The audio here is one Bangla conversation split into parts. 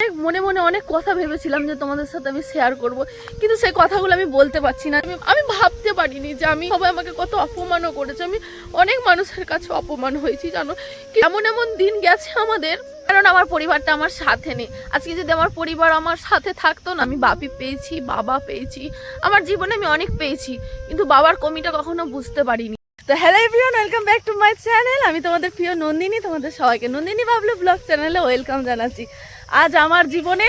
অনেক মনে মনে অনেক কথা ভেবেছিলাম যে তোমাদের সাথে আমি শেয়ার করব, কিন্তু সেই কথাগুলো আমি বলতে পারছি না। আমি- ভাবতে পারিনি যে আমি সবাই আমাকে কত অপমানও করেছে। আমি অনেক মানুষের কাছে অপমান হয়েছি, জানো? এমন এমন দিন গেছে আমাদের, কারণ আমার পরিবারটা আমার সাথে নেই। আজকে যদি আমার পরিবার আমার সাথে থাকতো না, আমি বাপি পেয়েছি, বাবা পেয়েছি, আমার জীবনে আমি অনেক পেয়েছি, কিন্তু বাবার কমিটা কখনো বুঝতে পারিনি। তো hello everyone welcome back to my channel আমি তোমাদের প্রিয় নন্দিনী, তোমাদের সবাইকে নন্দিনী বাবলু ব্লগ চ্যানেলে ওয়েলকাম জানাচ্ছি। আজ আমার জীবনে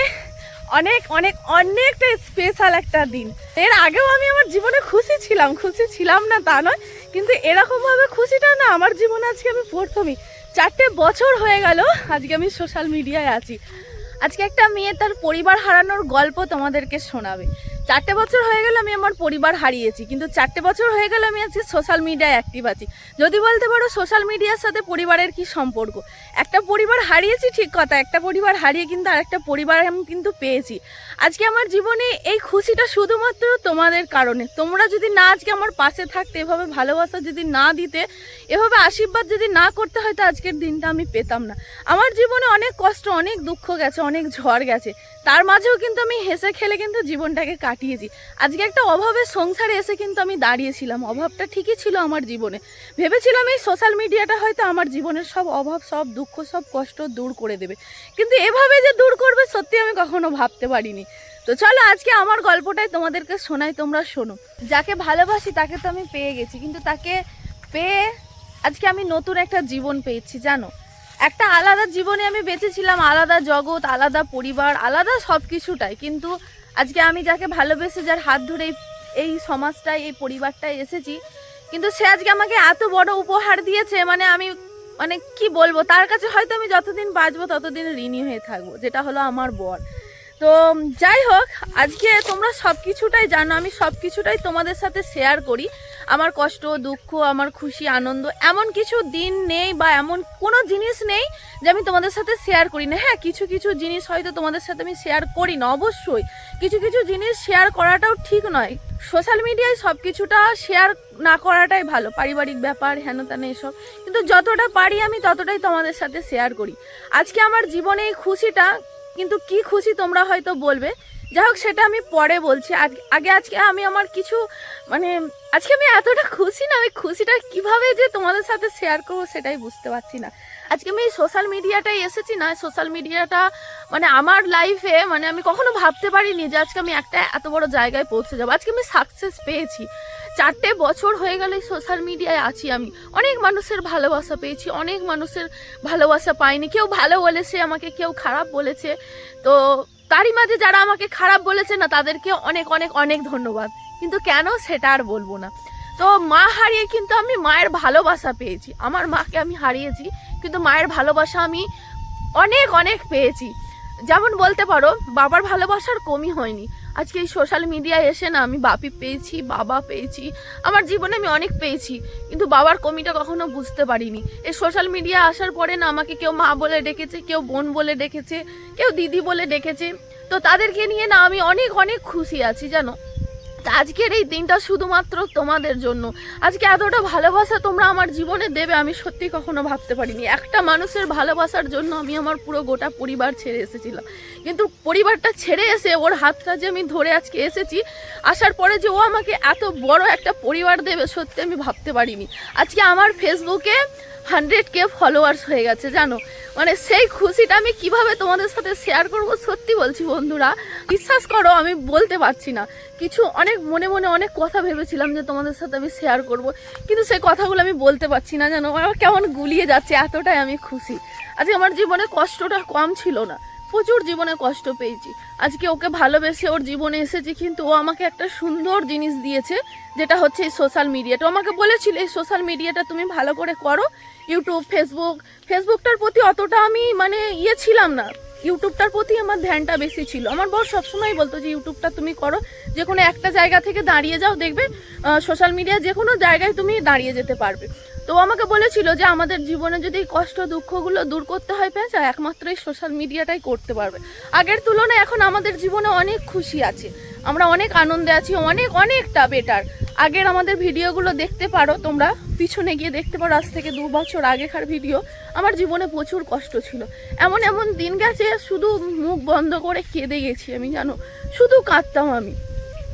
অনেক অনেক, অনেকটা স্পেশাল একটা দিন। এর আগেও আমি আমার জীবনে খুশি ছিলাম খুশি ছিলাম না তা নয়, কিন্তু এরকমভাবে খুশিটা না আমার জীবনে আজকে আমি প্রথমই। চারটে বছর হয়ে গেল আজকে আমি সোশ্যাল মিডিয়ায় আছি। আজকে একটা মেয়ে তার পরিবার হারানোর গল্প তোমাদেরকে শোনাবে। চারটে বছর হয়ে গেল আমি আমার পরিবার হারিয়েছি, কিন্তু চারটে বছর হয়ে গেল আমি আজকে সোশ্যাল মিডিয়ায় অ্যাক্টিভ আছি। যদি বলতে পারো সোশ্যাল মিডিয়ার সাথে পরিবারের কি সম্পর্ক? একটা পরিবার হারিয়েছি ঠিক কথা, একটা পরিবার হারিয়ে কিন্তু আরেকটা পরিবার আমি কিন্তু পেয়েছি। আজকে আমার জীবনে এই খুশিটা শুধুমাত্র তোমাদের কারণে। তোমরা যদি না আজকে আমার পাশে থাকতে, এভাবে ভালোবাসা যদি না দিতে, এভাবে আশীর্বাদ যদি না করতে হয়তো আজকের দিনটা আমি পেতাম না। আমার জীবনে অনেক কষ্ট, অনেক দুঃখ গেছে, অনেক ঝড় গেছে। তার মাঝেও কিন্তু আমি হেসে খেলে কিন্তু জীবনটাকে কাটিয়েছি। আজকে একটা অভাবের সংসারে এসে কিন্তু আমি দাঁড়িয়েছিলাম। অভাবটা ঠিকই ছিল আমার জীবনে। ভেবেছিলাম এই সোশ্যাল মিডিয়াটা হয়তো আমার জীবনের সব অভাব, সব দুঃখ, সব কষ্ট দূর করে দেবে। কিন্তু এভাবে যে দূর করবে সত্যি আমি কখনো ভাবতে পারিনি। তো চলো আজকে আমার গল্পটাই তোমাদেরকে শোনাই, তোমরা শোনো। যাকে ভালোবাসি তাকে তো আমি পেয়ে গেছি, কিন্তু তাকে পেয়ে আজকে আমি নতুন একটা জীবন পেয়েছি, জানো? একটা আলাদা জীবনে আমি বেঁচেছিলাম, আলাদা জগৎ, আলাদা পরিবার, আলাদা সব কিছুটাই কিন্তু আজকে আমি যাকে ভালোবেসে যার হাত ধরে এই- সমাজটায়, এই পরিবারটায় এসেছি, কিন্তু সে আজকে আমাকে এত বড় উপহার দিয়েছে মানে আমি মানে কি বলব? তার কাছে হয়তো আমি যতদিন বাঁচবো, ততদিন ঋণী হয়ে থাকব, যেটা হলো আমার বর। তো যাই হোক, আজকে তোমরা সব কিছুটাই জানো, আমি সব কিছুটাই তোমাদের সাথে শেয়ার করি। আমার কষ্ট, দুঃখ, আমার খুশি, আনন্দ, এমন কিছু দিন নেই বা এমন কোনো জিনিস নেই যে আমি তোমাদের সাথে শেয়ার করি না। হ্যাঁ কিছু কিছু জিনিস হয়তো তোমাদের সাথে আমি শেয়ার করি না, অবশ্যই। কিছু কিছু জিনিস শেয়ার করাটাও ঠিক নয়। সোশ্যাল মিডিয়ায় সব কিছুটা শেয়ার না করাটাই ভালো। পারিবারিক ব্যাপার, হেন তেন এসব। কিন্তু যতটা পারি আমি ততটাই তোমাদের সাথে শেয়ার করি। আজকে আমার জীবনে এই খুশিটা কিন্তু কি খুশি তোমরা হয়তো বলবে। যাই হোক সেটা আমি পরে বলছি। আগে, আজকে আমি আমার কিছু মানে আজকে আমি এতটা খুশি না আমি খুশিটা কীভাবে যে তোমাদের সাথে শেয়ার করব সেটাই বুঝতে পারছি না। আজকে আমি সোশ্যাল মিডিয়াটাই এসেছি না সোশ্যাল মিডিয়াটা মানে আমার লাইফে মানে আমি কখনো ভাবতে পারিনি যে আজকে আমি একটা এত বড় জায়গায় পৌঁছে যাব। আজকে আমি সাকসেস পেয়েছি। চারটে বছর হয়ে গেলে সোশ্যাল মিডিয়ায় আছি আমি। অনেক মানুষের ভালোবাসা পেয়েছি, অনেক মানুষের ভালোবাসা পাইনি। কেউ ভালো বলেছে, আমাকে কেউ খারাপ বলেছে। তো তারই মাঝে যারা আমাকে খারাপ বলেছে না, তাদেরকে অনেক অনেক অনেক ধন্যবাদ। কিন্তু কেন সেটা আর বলব না। তো মা হারিয়ে কিন্তু আমি মায়ের ভালোবাসা পেয়েছি। আমার মাকে আমি হারিয়েছি, কিন্তু মায়ের ভালোবাসা আমি অনেক অনেক পেয়েছি। যেমন বলতে পারো, বাবার ভালোবাসার কমই হয়নি। আজকে এই সোশ্যাল মিডিয়ায় এসে না আমি বাপি পেয়েছি, বাবা পেয়েছি, আমার জীবনে আমি অনেক পেয়েছি, কিন্তু বাবার কমিটা কখনো বুঝতে পারিনি। এই সোশ্যাল মিডিয়া আসার পরে না আমাকে কেউ মা বলে ডেকেছে, কেউ বোন বলে ডেকেছে, কেউ দিদি বলে ডেকেছে, তো তাদেরকে নিয়ে না আমি অনেক অনেক খুশি আছি, জানো? আজকের এই দিনটা শুধুমাত্র তোমাদের জন্য। আজকে এতটা ভালোবাসা তোমরা আমার জীবনে দেবে, আমি সত্যি কখনো ভাবতে পারিনি। একটা মানুষের ভালোবাসার জন্য আমি আমার পুরো গোটা পরিবার ছেড়ে এসেছিলাম। কিন্তু পরিবারটা ছেড়ে এসে ওর হাতটা যে আমি ধরে আজকে এসেছি, আসার পরে যে ও আমাকে এত বড় একটা পরিবার দেবে, সত্যি আমি ভাবতে পারিনি। আজকে আমার ফেসবুকে হান্ড্রেড কে ফলোয়ার্স হয়ে গেছে, জানো? মানে সেই খুশিটা আমি কীভাবে তোমাদের সাথে শেয়ার করব? সত্যি বলছি বন্ধুরা, বিশ্বাস করো, আমি বলতে পারছি না। কিছু অনেক মনে মনে অনেক কথা ভেবেছিলাম যে তোমাদের সাথে আমি শেয়ার করব, কিন্তু সেই কথাগুলো আমি বলতে পারছি না, জানো? আমার কেমন গুলিয়ে যাচ্ছে, এতটাই আমি খুশি। আজকে আমার জীবনে কষ্টটা কম ছিল না। প্রচুর জীবনে কষ্ট পেয়েছি। আজকে ওকে ভালোবেসে ওর জীবনে এসেছি, কিন্তু ও আমাকে একটা সুন্দর জিনিস দিয়েছে, যেটা হচ্ছে এই সোশ্যাল মিডিয়াটা ও আমাকে বলেছিল, এই সোশ্যাল মিডিয়াটা তুমি ভালো করে করো। ইউটিউব ফেসবুক ফেসবুকটার প্রতি অতটা আমি মানে ইয়ে ছিলাম না। ইউটিউবটার প্রতি আমার ধ্যানটা বেশি ছিল। আমার বর সবসময় বলতো যে ইউটিউবটা তুমি করো। যে কোনো একটা জায়গা থেকে দাঁড়িয়ে যাও, দেখবে সোশ্যাল মিডিয়া যে কোনো জায়গায় তুমি দাঁড়িয়ে যেতে পারবে। তো আমাকে বলেছিল যে আমাদের জীবনে যদি কষ্ট দুঃখগুলো দূর করতে হয় পেঁচা, একমাত্র এই সোশ্যাল মিডিয়াটাই করতে পারবে। আগের তুলনায় এখন আমাদের জীবনে অনেক খুশি আছে। আমরা অনেক আনন্দে আছি, অনেক, অনেকটা বেটার আগের আমাদের ভিডিওগুলো দেখতে পারো তোমরা, পিছনে গিয়ে দেখতে পারো আজ থেকে দু বছর আগেকার ভিডিও। আমার জীবনে প্রচুর কষ্ট ছিল। এমন এমন দিন গেছে, শুধু মুখ বন্ধ করে কেঁদে গেছি আমি, জানো? শুধু কাঁদতাম আমি।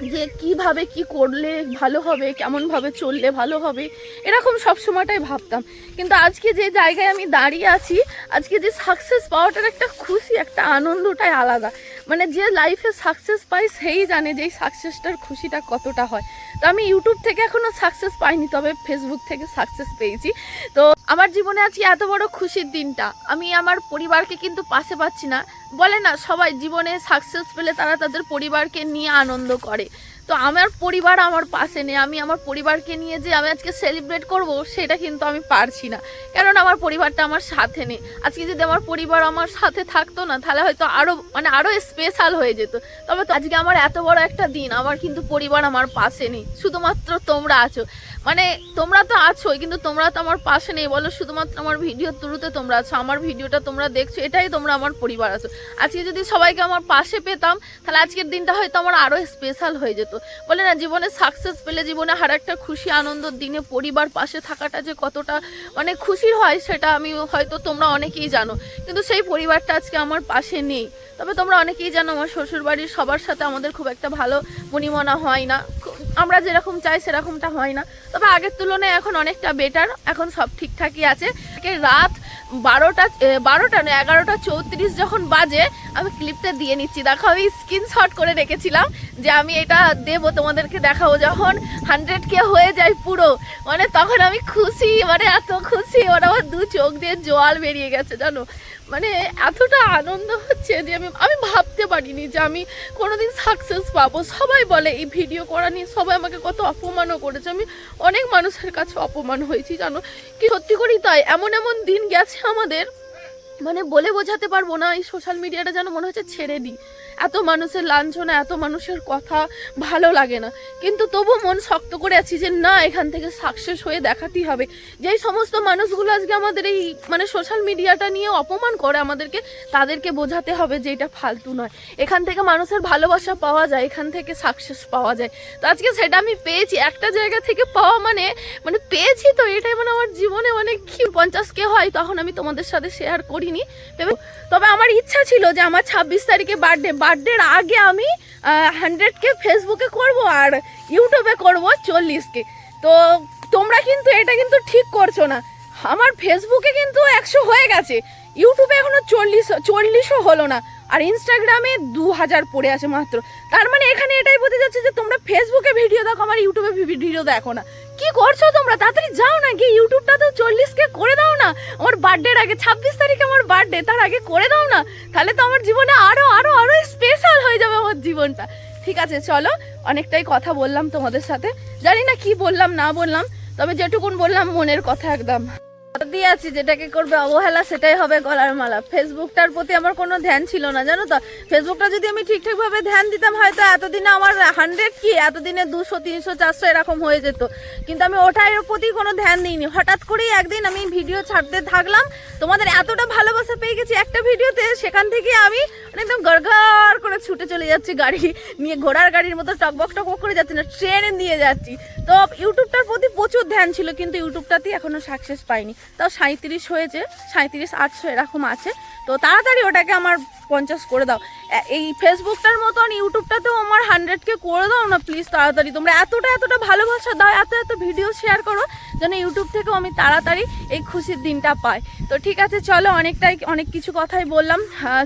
যে কীভাবে কি করলে ভালো হবে, কেমনভাবে চললে ভালো হবে, এরকম সব সময়টাই ভাবতাম। কিন্তু আজকে যে জায়গায় আমি দাঁড়িয়ে আছি, আজকে যে সাকসেস পাওয়াটার একটা খুশি, একটা আনন্দটাই আলাদা। মানে যে লাইফে সাকসেস পাই, সেই জানে যে এই সাকসেসটার খুশিটা কতটা হয়। তো আমি ইউটিউব থেকে এখনও সাকসেস পাইনি, তবে ফেসবুক থেকে সাকসেস পেয়েছি। তো আমার জীবনে আজকে এত বড় খুশির দিনটা। আমি আমার পরিবারকে কিন্তু পাশে পাচ্ছি না। বলে না সবাই জীবনে সাকসেস পেলে তারা তাদের পরিবারকে নিয়ে আনন্দ করে। তো আমার পরিবার আমার পাশে নেই। আমি আমার পরিবারকে নিয়ে যে আমি আজকে সেলিব্রেট করব, সেটা কিন্তু আমি পারছি না। কারণ আমার পরিবারটা আমার সাথে নেই। আজকে যদি আমার পরিবার আমার সাথে থাকতো না, তাহলে হয়তো আরও মানে আরও স্পেশাল হয়ে যেত। তবে তো আজকে আমার এত বড় একটা দিন, আমার কিন্তু পরিবার আমার পাশে নেই। শুধুমাত্র তোমরা আছো। মানে তোমরা তো আছোই, কিন্তু তোমরা তো আমার পাশে নেই। বলো, শুধুমাত্র আমার ভিডিও থ্রুতে তোমরা আছো, আমার ভিডিওটা তোমরা দেখছ, এটাই তোমরা আমার পরিবার আছো। আজকে যদি সবাইকে আমার পাশে পেতাম, তাহলে আজকের দিনটা হয়তো আমার আরও স্পেশাল হয়ে যেত। বলে না, জীবনে সাকসেস পেলে জীবনে হার একটা খুশি, আনন্দর দিনে পরিবার পাশে থাকাটা যে কতটা মানে খুশির হয় সেটা আমি হয়তো তোমরা অনেকেই জানো। কিন্তু সেই পরিবারটা আজকে আমার পাশে নেই। তবে তোমরা অনেকেই জানো আমার শ্বশুরবাড়ির সবার সাথে আমাদের খুব একটা ভালো মনিমনা হয় না। আমরা যেরকম চাই সেরকমটা হয় না। তবে আগের তুলনায় এখন অনেকটা বেটার এখন সব ঠিকঠাকই আছে। আজকে রাত বারোটা বারোটা না এগারোটা চৌত্রিশ যখন বাজে, আমি ক্লিপটা দিয়ে নিচ্ছি। দেখো, আমি স্ক্রিনশট করে রেখেছিলাম যে আমি এটা দেবো, তোমাদেরকে দেখাবো। যখন হান্ড্রেড কে হয়ে যায় পুরো মানে তখন আমি খুশি মানে এত খুশি মানে আমার দু চোখ দিয়ে জল বেরিয়ে গেছে, জানো? মানে এতটা আনন্দ হচ্ছে যে আমি আমি ভাবতে পারিনি যে আমি কোনোদিন সাকসেস পাবো। সবাই বলে, এই ভিডিও করা নিয়ে সবাই আমাকে কত অপমানও করেছে। আমি অনেক মানুষের কাছে অপমান হয়েছি, জানো? কি সত্যি করেই তাই, এমন এমন দিন গেছে আমাদের মানে বলে বোঝাতে পারব না, এই সোশ্যাল মিডিয়াটা যেন মনে হচ্ছে ছেড়ে দিই। এত মানুষের লাঞ্ছনা, এত মানুষের কথা ভালো লাগে না। কিন্তু তবু মন শক্ত করে আছি যে না, এখান থেকে সাকসেস হয়ে দেখাতেই হবে। যেই সমস্ত মানুষগুলো আজকে আমাদের এই মানে সোশ্যাল মিডিয়াটা নিয়ে অপমান করে আমাদেরকে, তাদেরকে বোঝাতে হবে যে এটা ফালতু নয়। এখান থেকে মানুষের ভালোবাসা পাওয়া যায়, এখান থেকে সাকসেস পাওয়া যায়। তো আজকে সেটা আমি পেয়েছি। একটা জায়গা থেকে পাওয়া মানে মানে পেয়েছি তো, এটাই মানে আমার জীবনে মানে কি পঞ্চাশ কে হয়, তখন আমি তোমাদের সাথে শেয়ার করিনি ভেবে- তবে আমার ইচ্ছা ছিল যে আমার ছাব্বিশ তারিখে বার্থডে বার্থডের আগে আমি হান্ড্রেড কে ফেসবুকে করব আর ইউটিউবে করব চল্লিশ কে তো তোমরা কিন্তু এটা কিন্তু ঠিক করছ না। আমার ফেসবুকে কিন্তু একশো হয়ে গেছে। ইউটিউবে এখনও চল্লিশ, চল্লিশও হলো না। আর ইনস্টাগ্রামে দু হাজার পড়ে আছে মাত্র। তার মানে এখানে এটাই বোঝা যাচ্ছে যে তোমরা ফেসবুকে ভিডিও দেখো, আমার ইউটিউবে ভিডিও দেখো না। কি করছ তোমরা? তাড়াতাড়ি যাও না, গিয়ে ইউটিউবটা তো চল্লিশ কে করে দাও না। আমার বার্থডের আগে, ছাব্বিশ তারিখে আমার বার্থডে তার আগে করে দাও না। তাহলে তো আমার জীবনে আরও আরও আরও স্পেশাল হয়ে যাবে আমার জীবনটা। ঠিক আছে, চলো, অনেকটাই কথা বললাম তোমাদের সাথে। জানি না কি বললাম, না বললাম, তবে যেটুকুন বললাম মনের কথা একদম। দিয়ে আছি, যেটাকে করবে অবহেলা, সেটাই হবে গলার মালা। ফেসবুকটার প্রতি আমার কোনো ধ্যান ছিল না, জানো তো? ফেসবুকটা যদি আমি ঠিকঠাক ভাবে ধ্যান দিতাম, হয়তো এতদিনে আমার হান্ড্রেড কি, এতদিনে দুশো, তিনশো, চারশো এরকম হয়ে যেত। কিন্তু আমি ওটার প্রতি কোনো ধ্যান দিইনি। হঠাৎ করেই একদিন আমি ভিডিও ছাড়তে থাকলাম। তোমাদের এতটা ভালোবাসা পেয়ে গেছি একটা ভিডিওতে, সেখান থেকে আমি একদম গড়গড় করে ছুটে চলে যাচ্ছি গাড়ি নিয়ে, ঘোড়ার গাড়ির মতো টকবক টকবক করে যাচ্ছি না, ট্রেনে দিয়ে যাচ্ছি। তো ইউটিউবটার প্রতি প্রচুর ধ্যান ছিল, কিন্তু ইউটিউবটাতেই এখনও সাকসেস পাইনি। তাও সাঁত্রিশ হয়েছে সাঁত্রিশ আটশো এরকম আছে। তো তাড়াতাড়ি ওটাকে আমার পঞ্চাশ করে দাও। এই ফেসবুকটার মতন ইউটিউবটাতেও আমার হান্ড্রেডকে করে দাও না প্লিজ তাড়াতাড়ি। তোমরা এতটা এতটা ভালোবাসা দাও, এত এত ভিডিও শেয়ার করো যেন ইউটিউব থেকেও আমি তাড়াতাড়ি এই খুশির দিনটা পাই। তো ঠিক আছে, চলো অনেকটাই অনেক কিছু কথাই বললাম।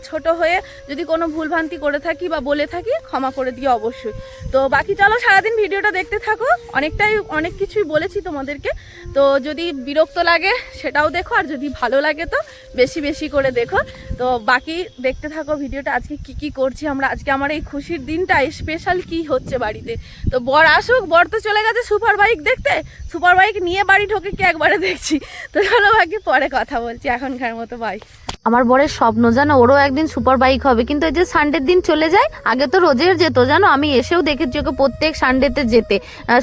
ছোট হয়ে যদি কোনো ভুলভ্রান্তি করে থাকি বা বলে থাকি, ক্ষমা করে দিও অবশ্যই। তো বাকি চলো সারাদিন ভিডিওটা দেখতে থাকো। অনেকটাই অনেক কিছুই বলেছি তোমাদেরকে। তো যদি বিরক্ত লাগে সেটাও দেখো, আর যদি ভালো লাগে তো বেশি বেশি করে দেখো। তো বাকি দেখতে থাকো, ভিডিওটা আজকে কি কি করছি আমরা? আজকে আমার এই খুশির দিনটা স্পেশাল কি হচ্ছে বাড়িতে? তো বর আসুক, বর তো চলে গেছে সুপার বাইক দেখতে। সুপার বাইক নিয়ে বাড়ি ঢোকে কি একবারে দেখছি? তো চলো বাকি পরে কথা বলছি, এখনকার মতো বাই আমার বরের স্বপ্ন জানো ওরও একদিন সুপার বাইক হবে। কিন্তু এই যে সানডের দিন চলে যায়, আগে তো রোজের যেত, জানো? আমি এসেও দেখেছি ওকে প্রত্যেক সানডেতে যেতে।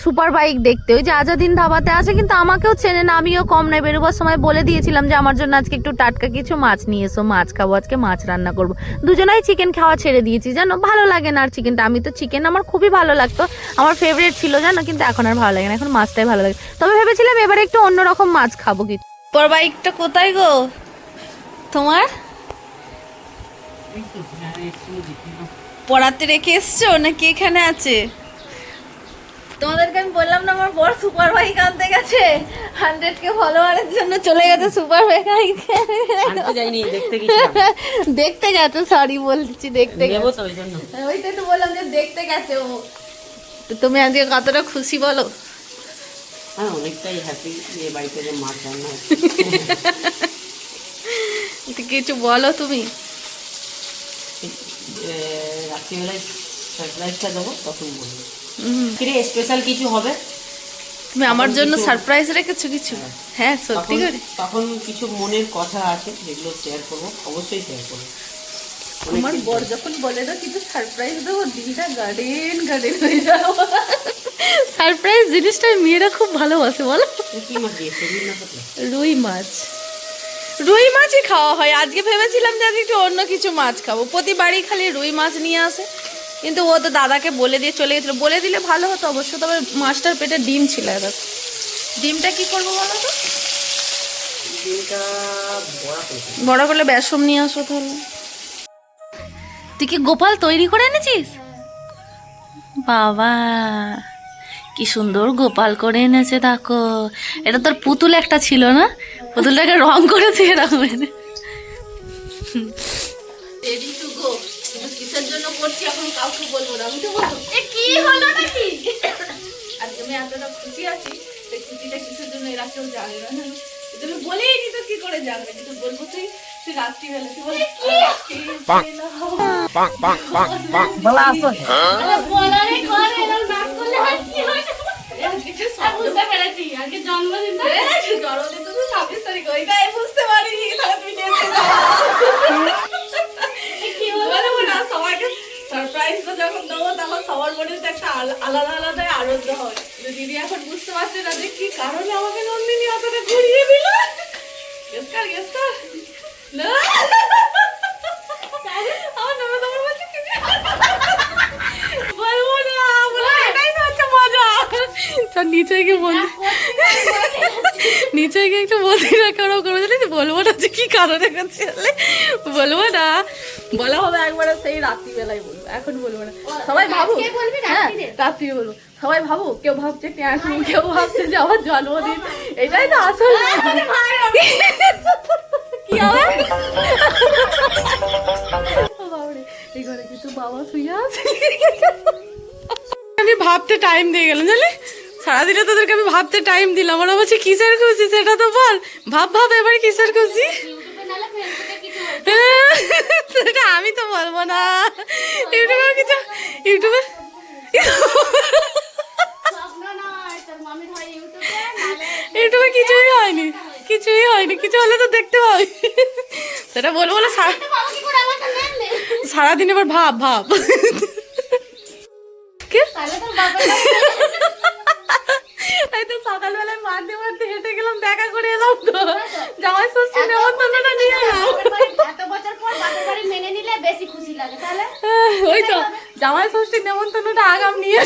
সুপার বাইক দেখতে। ওই যে আজাদিন ধাবাতে আসে, কিন্তু আমাকেও চেনে না, আমিও কম নাই বেরোবার সময় বলে দিয়েছিলাম যে, আমার জন্য আজকে একটু টাটকা কিছু মাছ নিয়ে এসো, মাছ খাব, আজকে মাছ রান্না করব। দুজনাই চিকেন খাওয়া ছেড়ে দিয়েছি, জানো? ভালো লাগে না আর চিকেনটা আমি তো চিকেন আমার খুবই ভালো লাগতো। আমার ফেভারিট ছিল, জানো? কিন্তু এখন আর ভালো লাগে না, এখন মাছটাই ভালো লাগে। তবে ভেবেছিলাম এবারে একটু অন্যরকম মাছ খাব। কিছু সুপার বাইকটা কোথায় গো? তোমার? পড়াতে রেখে এসছো নাকি এখানে আছে? তোমাদেরকে আমি বললাম না আমার বর সুপার বাইক আনতে গেছে। হান্ড্রেড কে ফলোয়ারের জন্য চলে গেছে সুপার বাইক দেখতে গেছে সরি বলছি দেখতে গেছে। ওইটাই তো বললাম যে দেখতে গেছে ও। তুমি আজকে কতটা খুশি বলো? হ্যাঁ অনেকটাই হ্যাপি যে বাড়িতে যে মাছ রান্না কিছু বলো তুমি। রাত্রিবেলায় সারপ্রাইজটা দেবো তখন বলব। স্পেশাল কিছু হবে? তুমি আমার জন্য সারপ্রাইজ রেখেছো কিছু? হ্যাঁ। সত্যি করে? তখন কিছু মনের কথা আছে যেগুলো শেয়ার করব অবশ্যই শেয়ার করব। অনেক আমার বর যখন বলে না কিছু সারপ্রাইজ দেবো দিদিটা গার্ডেন গার্ডেন হয়ে যাব। সারপ্রাইজ জিনিসটা মেয়েরা খুব ভালোবাসে বলো? রুই মাছ। রুই মাছই খাওয়া হয়। আজকে ভেবেছিলাম যে আজকে একটু অন্য কিছু মাছ খাব। প্রতিবারই খালি রুই মাছ নিয়ে আসে। কিন্তু ও তো দাদাকে বলে দিয়ে চলে গেছিল। বলে দিলে ভালো হতো অবশ্য তবে মাছটার পেটে ডিম ছিল এবার। ডিমটা কি করব বলো তো? ডিমটা বড় করলে বেসম নিয়ে আসো তাহলে। তুই কি গোপাল তৈরি করে এনেছিস? বাবা কি সুন্দর গোপাল করে এনেছে দেখো। এটা তোর পুতুল একটা ছিল না? পুতুলটাকে রং করেছে এরকম এনে রেডি টু গো কিসের জন্য করছি এখন কাউকে বলব না আমি তো বলব এ কি হলো নাকি আজকে আমি এতটা খুশি আছি সেই খুশিটা কিসের জন্য এরা কেউ জানে না তুমি বলেই নি তো কি করে জানবে কিন্তু বলব তুই তুই রাত্রিবেলা তুই বল বলা আসো জন্মদিন তো ছাব্বিশ তারিখ ওইটাই বুঝতে পারিনি তাহলে তুই নেচে বলব না সবাইকে সারপ্রাইজ তো যখন দেবো তখন সবার মনে একটা আলাদা আলাদা আনন্দ হয় দিদি এখন বুঝতে পারছে না যে কি কারণে আমাকে নন্দিনী অতটা ঘুরিয়ে দিল না আমার নামে তোমার বলছে কিছু বলব না বলব এটাই তো হচ্ছে মজা চল নিচে গিয়ে বল নিচে গিয়ে একটু বলতে না কারও দিলে বলব না যে কি কারণে করছে বলব না। বলা হবে একবার সেই রাত্রিবেলায় বলব। এখন বলব না। সবাই ভাবো হ্যাঁ রাত্রি বলব। সবাই ভাবো কেউ ভাবছে ক্যান্টিন কেউ ভাবছে যে আমার জন্মদিন। এটাই তো আসল। কি এই ঘরে কিছু বাবা শুয়ে আছে? আমি ভাবতে টাইম দিয়ে গেলাম জানি সারাদিনে তোদেরকে আমি ভাবতে টাইম দিলাম। ওরা বলছে কিসের খুশি সেটা তো বল। ভাব ভাব, এবার কিসের খুশি সেটা আমি তো বলব না। ইউটিউবে কিছু ইউটিউবে ইউটিউবে কিছুই হয়নি। কিছুই হয়নি। কিছু হলে তো দেখতে পাবি। সেটা বলব না, সারা সারাদিন এবার ভাব ভাব। কে এই তো সকালবেলায় মারতে মারতে হেঁটে গেলাম দেখা করে এলাম তো। জামাই ষষ্ঠী নেমন্তন্নটা নিয়ে এলাম। এত বছর পর বাপের বাড়ি মেনে নিলে বেশি খুশি লাগে তাহলে? ওই তো জামাই ষষ্ঠীর নেমন্তন্নটা আগাম নিয়ে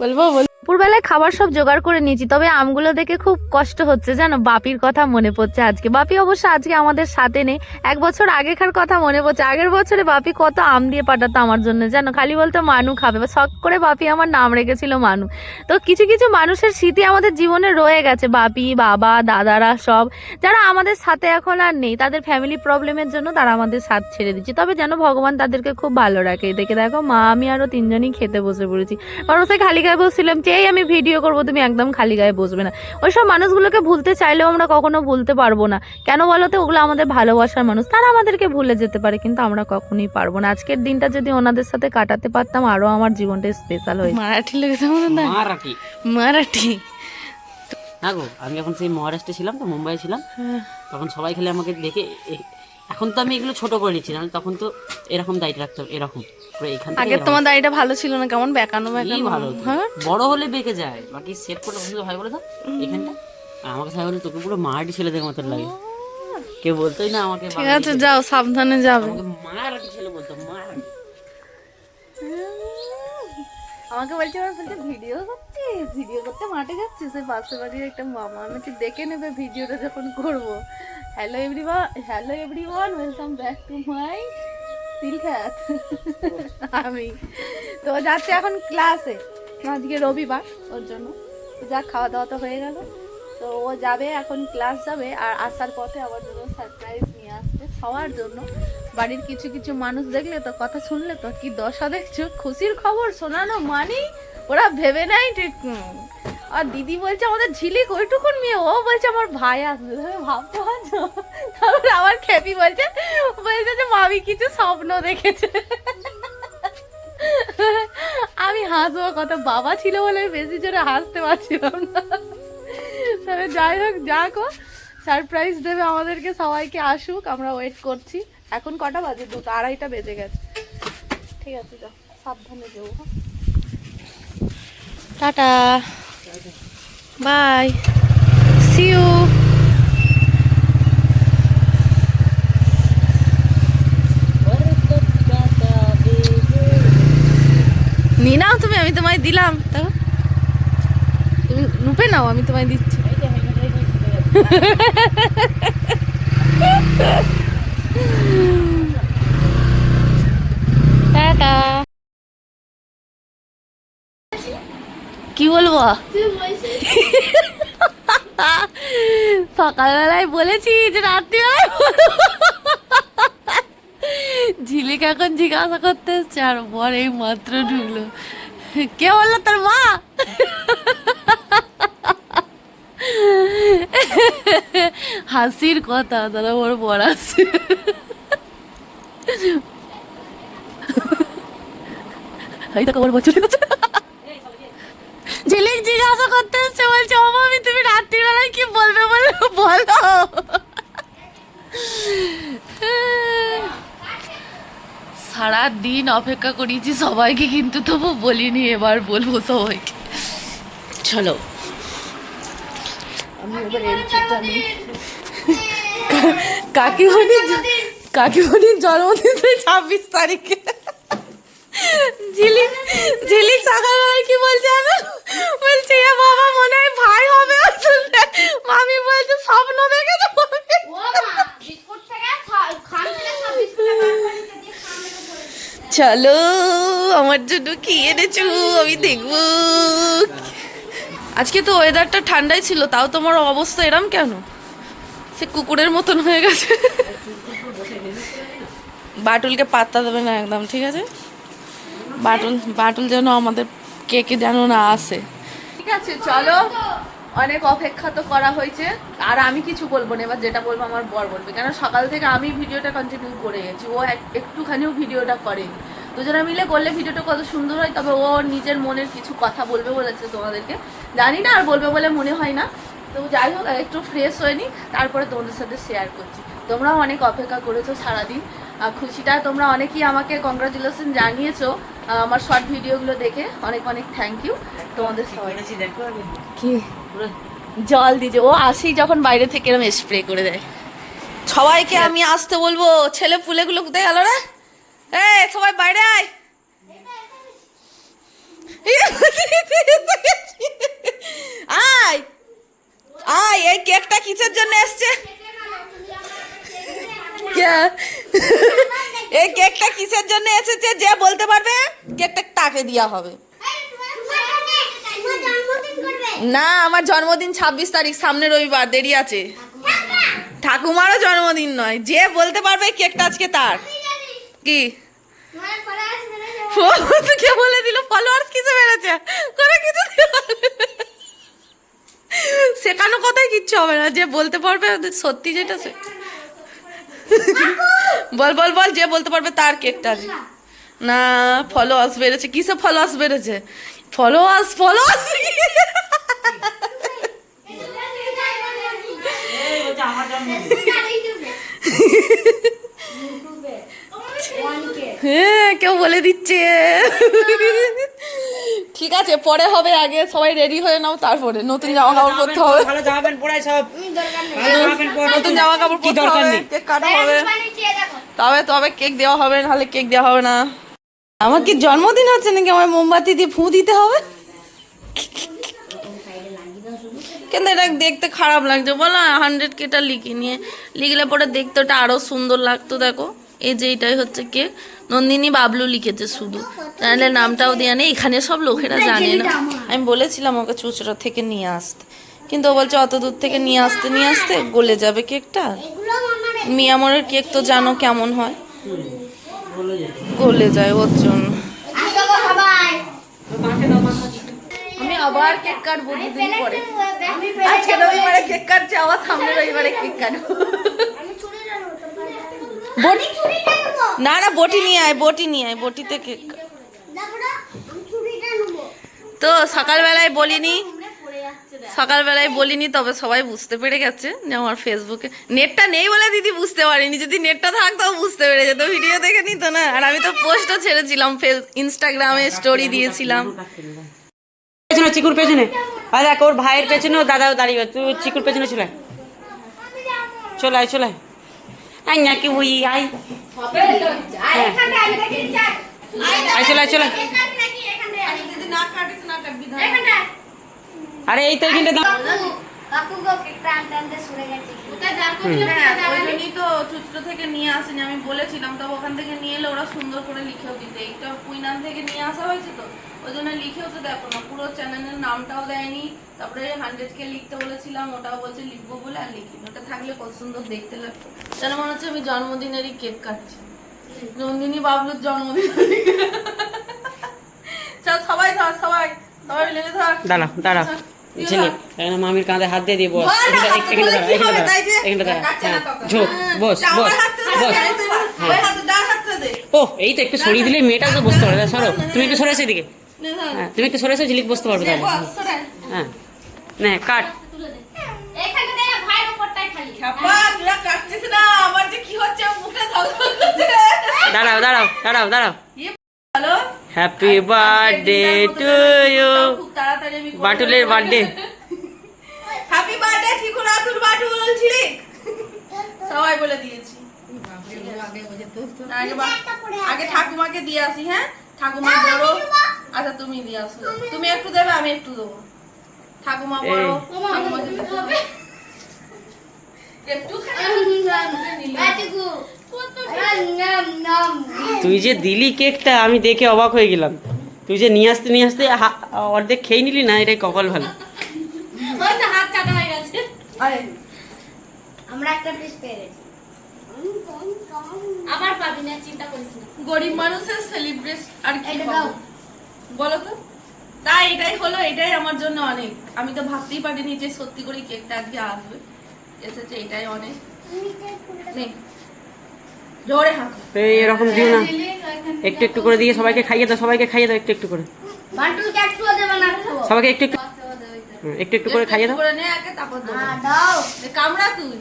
বলব বল দুপুরবেলায় খাবার সব জোগাড় করে নিয়েছি, তবে আমগুলো দেখে খুব কষ্ট হচ্ছে, জানো? বাপির কথা মনে পড়ছে আজকে। বাপি অবশ্য আজকে আমাদের সাথে নেই। এক বছর আগেকার কথা মনে পড়ছে। আগের বছরে বাপি কত আম দিয়ে পাঠাতো আমার জন্য, জানো? খালি বলতো, মানু খাবে। বা শখ করে বাপি আমার নাম রেখেছিল মানু। তো কিছু কিছু মানুষের স্মৃতি আমাদের জীবনে রয়ে গেছে। বাপি, বাবা, দাদারা সব, যারা আমাদের সাথে এখন আর নেই, তাদের ফ্যামিলি প্রবলেমের জন্য তারা আমাদের সাথ ছেড়ে দিচ্ছে। তবে যেন ভগবান তাদেরকে খুব ভালো রাখে। দেখে দেখো, মা, আমি আরও তিনজনই খেতে বসে পড়েছি। কারণ খালি গায়ে বসছিলাম যেই আমি ভিডিও করব তুমি একদম খালি গায়ে বসবে না। ওইসব মানুষগুলোকে ভুলতে চাইলেও আমরা কখনো ভুলতে পারব না। কেন বলো তো ওগুলো আমাদের ভালোবাসার মানুষ। তারা আমাদেরকে ভুলে যেতে পারে কিন্তু আমরা কখনোই পারব না। আজকের দিনটা যদি ওনাদের সাথে কাটাতে পারতাম আরও আমার জীবনটা স্পেশাল হয়ে মারাঠি লেগেছে না মারাঠি? মারাঠি। না গো আমি যখন সেই মহারাষ্ট্রে ছিলাম তো মুম্বাই ছিলাম। তখন সবাই খেলে আমাকে দেখে এখন তো আমি এগুলো ছোট করে নিচ্ছি না তখন তো এরকম দায়িত্ব রাখতাম এরকম এখান আগে তোমার দাড়িটা ভালো ছিল না কেমন বেকানো ভালো হ্যাঁ? বড় হলে বেঁকে যায় বাকি সেট করলে ভালো হয় বলে তো এখানটা। আমাকে সবাই বলে তোকে পুরো মাটি ছেলেদের মতন লাগে। কেউ বলতোই না আমাকে ঠিক আছে যাও সাবধানে যাবে। মারাটি ছেলে বলতো আমাকে বলছে আমার বলছে ভিডিও করছি ভিডিও করতে মাঠে যাচ্ছি সেই পাশে বাড়ির একটা মামা আমাকে দেখে নেবে ভিডিওটা যখন করব। Hello everyone hello every everyone welcome back to my তিলখ্যাত আমি তো যাচ্ছে এখন ক্লাসে আজকে রবিবার, ওর জন্য। তো যা খাওয়া দাওয়া তো হয়ে গেল। তো ও যাবে, এখন ক্লাস যাবে, আর আসার পথে আমার জন্য সারপ্রাইজ সবার জন্য। বাড়ির কিছু কিছু মানুষ দেখলে তো কথা শুনলে তো কি দশা দেখছ? খুশির খবর শোনানো মানে ওরা ভেবে নাই ঠিক। আর দিদি বলছে, আমাদের ঝিলিক ওইটুকুন মেয়ে, ও বলছে আমার ভাই আসবে। তুমি ভাবতে পারছ? তারপরে আমার খেপি বলছে বলছে যে, মামি কিছু স্বপ্ন দেখেছে। আমি হাসবো কত বাবা ছিল বলে বেশি জোরে হাসতে পারছিলাম না। তবে যাই হোক, যা ও সারপ্রাইজ দেবে আমাদেরকে, সবাইকে আসুক, আমরা ওয়েট করছি। এখন কটা বাজে? দুটো, আড়াইটা বেজে গেছে। ঠিক আছে, যাও। সাবধানে হ্যাঁ? টাটা। বাই। সি ইউ নি নাও তুমি, আমি তোমায় দিলাম। তুমি নুপে নাও, আমি তোমায় দিচ্ছি। কি বলব? সকালবেলায় বলেছি যে রাত্রিবেলায়। ঝিলিক এখন জিজ্ঞাসা করতে এসছে, আর বর এই মাত্র ঢুকলো। কে বলল? তার মা? হাসির কথা তারা ওর বর আসছে এই জিজ্ঞাসা করতে বলছে তুমি রাত্রিবেলায় কি বলো সারা দিন অপেক্ষা করিয়েছি সবাইকে কিন্তু তবু বলিনি, এবার বলব সবাইকে। চলো। আমি এবার এলচিটা নিই কাকিমণির কাকিমণির জন্মদিন। ছাব্বিশ তারিখে। ঝিলিক ঝিলিক সকালবেলায় কি বলছে জানো? বলছে এ বাবা মনে হয় ভাই হবে মামি বলছে স্বপ্ন গেছে। চলো আমার জন্য কি এনেছো? আমি দেখব। আজকে তো ওয়েদারটা ঠান্ডাই ছিল, তাও তোমার অবস্থা এরম কেন? সে কুকুরের মতন হয়ে গেছে। বাটুলকে পাত্তা দেবে না একদম, ঠিক আছে? বাটুল বাটুল যেন আমাদের কে কে যেন না আসে। ঠিক আছে, চলো। অনেক অপেক্ষা তো করা হয়েছে। আর আমি কিছু বলব না, এবার যেটা বলব আমার বর বলবে। কেন, সকাল থেকে আমি ভিডিওটা কন্টিনিউ করে গেছি। ও এক- একটুখানিও ভিডিওটা করেনি। দুজনে মিলে করলে ভিডিওটা কত সুন্দর হয় তবে ও নিজের মনের কিছু কথা বলবে বলেছে তোমাদেরকে। জানি না আর বলবে বলে মনে হয় না। তো যাই হোক একটু ফ্রেশ হয়ে নি তারপরে তোমাদের সাথে শেয়ার করছি। তোমরাও অনেক অপেক্ষা করেছ সারাদিন। আর খুশিটা তোমরা অনেকেই আমাকে কংগ্রাচুলেশন জানিয়েছো আমার শর্ট ভিডিওগুলো দেখে। অনেক অনেক থ্যাংক ইউ তোমাদের সবাই কি? জল দিছে ও আসেই যখন বাইরে থেকে এরকম স্প্রে করে দেয়। সবাইকে আমি আসতে বলব ছেলে পুলেগুলো কোথায় গেল রে? এ সবাই বাইরে আয়। আয়। আয়, এই কেকটা কিসের জন্য এসছে? এই কেকটা কিসের জন্য এসেছে? যে বলতে পারবে, কেকটা তাকে দেওয়া হবে। না, আমার জন্মদিন ছাব্বিশ তারিখ, সামনে রবিবার, দেরি আছে। ঠাকুমারও জন্মদিন নয়, যে বলতে পারবে, কেকটা আজকে তার। কি? কে বলে দিল? ফলোয়ার্স কিসে বেড়েছে? করে কিছু শেখানো কথাই কিচ্ছু হবে না। যে বলতে পারবে ওদের সত্যি যেটা সে বল বল বল যে বলতে পারবে তার কেকটা না ফলোয়ার্স বেড়েছে। কিসে ফলোয়ার্স বেড়েছে? ফলোয়ার্স ফলোয়ার্স আমার হ্যাঁ কেউ বলে দিচ্ছে। ঠিক আছে পরে হবে আগে সবাই রেডি হয়ে নাও তারপরে নতুন জামা কাপড় পরতে হবে। ভালো জামা প্যান্ট পরাই সব নতুন জামা কাপড় কি পরতে দরকার হবে নেই। কেক কাটা হবে। তবে তবে কেক দেওয়া হবে নাহলে কেক দেওয়া হবে না। আমার কি জন্মদিন হচ্ছে নাকি? আমার মোমবাতি দিয়ে ফু দিতে হবে? কিন্তু এটা দেখতে খারাপ লাগছে। বলো হান্ড্রেড কেটা লিখি নিয়ে। লিখলে পরে দেখতে ওটা আরও সুন্দর লাগতো দেখো। এই যে এটাই হচ্ছে কেক নন্দিনী বাবলু লিখেছে শুধু। তাহলে নামটাও দেওয়া নেই এখানে সব লোকেরা জানে না। আমি বলেছিলাম ওকে চুচড়া থেকে নিয়ে আসতে। কিন্তু ও বলছে অত দূর থেকে নিয়ে আসতে নিয়ে আসতে গলে যাবে কেকটা? মিয়ামরের কেক তো জানো কেমন হয়? গলে যায় ওর জন্য আসো গো সবাই আমি আবার কেক কাটবো দুদিন পরে। আজকে রবিবারে কেক কাটছে আবার সামনে রবিবারে কেক কাটবো। নেব বটি না না বটি নিয়ে আয় বটি নিয়ে আয় বটিতে কেক তো সকালবেলায় বলিনি সকালবেলায় বলিনি তবে সবাই বুঝতে পেরে গেছে যে আমার ফেসবুকে নেটটা নেই বলে দিদি বুঝতে পারিনি। যদি নেটটা থাকতো বুঝতে পেরে যেত। ভিডিও দেখে নিত না। আর আমি তো পোস্টও ছেড়েছিলাম ফেস ইনস্টাগ্রামে স্টোরি দিয়েছিলাম। পেছনে চিকুর পেছনে। আর দেখ ওর ভাইয়ের পেছনে ও দাদাও দাঁড়িয়ে তুই চিকুর পেছনে চলে চলে আয় চলে আয়। আই নাকি ওই আই এখানে আমি আয় চলে আয়। চলে আয়। এখানে নাকি এখানে যদি না কাটিস না কাটবি এখানে আরে এই তো এইখানটা চুচড়ো থেকে নিয়ে আসেনি আমি বলেছিলাম তবে ওখান থেকে নিয়ে এলে ওরা সুন্দর করে লিখেও দিতে। এইটা কুইনান থেকে নিয়ে আসা হয়েছে তো? ওই জন্য লিখেও তো দেখো না পুরো চ্যানেলের নামটাও দেয়নি। তারপরে হান্ড্রেড কে লিখতে বলেছিলাম ওটাও বলছে লিখব বলে আর লিখি ওটা থাকলে কত সুন্দর দেখতে লাগতো যেন মনে হচ্ছে আমি জন্মদিনেরই কেক কাটছি। নন্দিনী বাবলুর জন্মদিন। চল সবাই ধর সবাই সবাই মিলে ধর। দাঁড়াও দাঁড়াও। মামির কাঁধে হাত দিয়ে দিয়ে বস। এখানটা দাঁড়া হ্যাঁ। ঝোঁক বস বস বস। দে। ও এই তো একটু সরিয়ে দিলে মেয়েটা তো বসতে পারবে সরো। তুমি একটু সরে এসো এদিকে। হ্যাঁ তুমি একটু সরে এসো ঝিলিক বসতে পারবে তাহলে। হ্যাঁ। নে কাট। দাঁড়াও দাঁড়াও দাঁড়াও দাঁড়াও। হ্যাপি বার্থডে টু ইউ তাড়াতাড়ি আমি বাটুলের বার্থডে হ্যাপি বার্থডে চিকু রাতুর বাটুল ঝিলিক সবাই বলে দিয়েছি। আগে ঠাকুমাকে দিয়ে আসি হ্যাঁ? ঠাকুমা বড়। আচ্ছা তুমি দিয়ে আসো। তুমি একটু দেবে আমি একটু দেবো। ঠাকুমা বড় তুই যে দিলি কেকটা আমি দেখে অবাক হয়ে গেলাম। তুই যে নিয়ে আসতে নিয়ে আসতে অর্ধেক খেয়ে নিলি না এটাই কপাল ভালো। হাত চাটা হয়ে গেছে। আমরা একটা পিস পেয়ে আবার পাবি না চিন্তা করিস না। গরিব মানুষের সেলিব্রেট আর কি। বলো তো। তাই এটাই হলো এটাই আমার জন্য অনেক। আমি তো ভাবতেই পারিনি যে সত্যি করে কেকটা আজকে আসবে। এসেছে এটাই অনেক। নে। জোরে হাত এই এরকম দিও না। একটু একটু করে দিয়ে সবাইকে খাইয়ে দাও সবাইকে খাইয়ে দাও একটু একটু করে। বান্টু ক্যাটসুও দেবে না খাব সবাইকে একটু একটু একটু একটু করে খাইয়ে দাও। করে নে আগে তারপর দেবো। হ্যাঁ কামড়া তুই।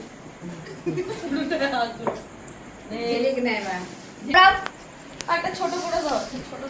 দাও। একটা ছোট করে দাও ছোট করে।